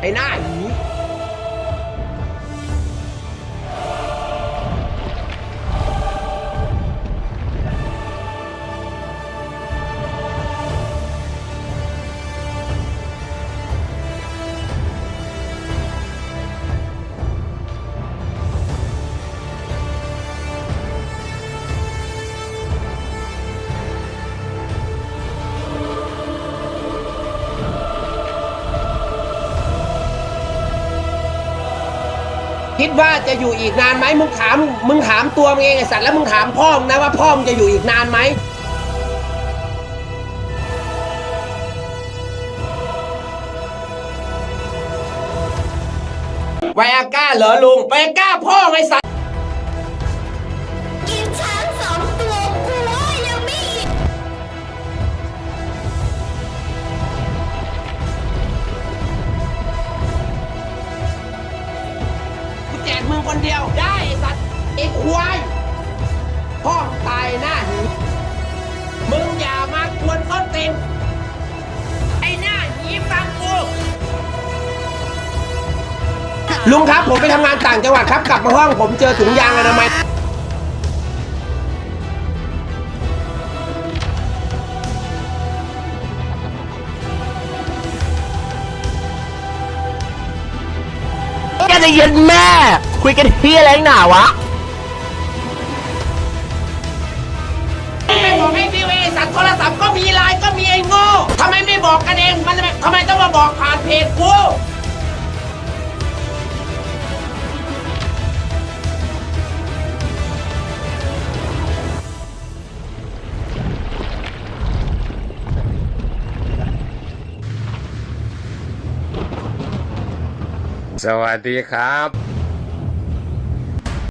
ไอ้หน้าหี คิดว่าจะอยู่อีกนานไหมมึงถามมึงถามตัวมึงเองไอ้สัตว์แล้วมึงถามพ่อมึงนะว่าพ่อมึงจะอยู่อีกนานไหมไวอาก้าเหรอลุงไวอาก้าพ่อไงสัตว์ กมึงคนเดียวได้ไอ้สัตว์ไอ้ควายพ่อตายหน้าหีมึงอย่ามากวนต้นติมไอ้หน้าหีฟังกูลุงครับผมไปทำงานต่างจังหวัดครับ กลับมาห้องผมเจอถุงยางอนามัย แกจะย็นแม่ คุยกันเฮียอะไรหนาวะ สวัสดีครับ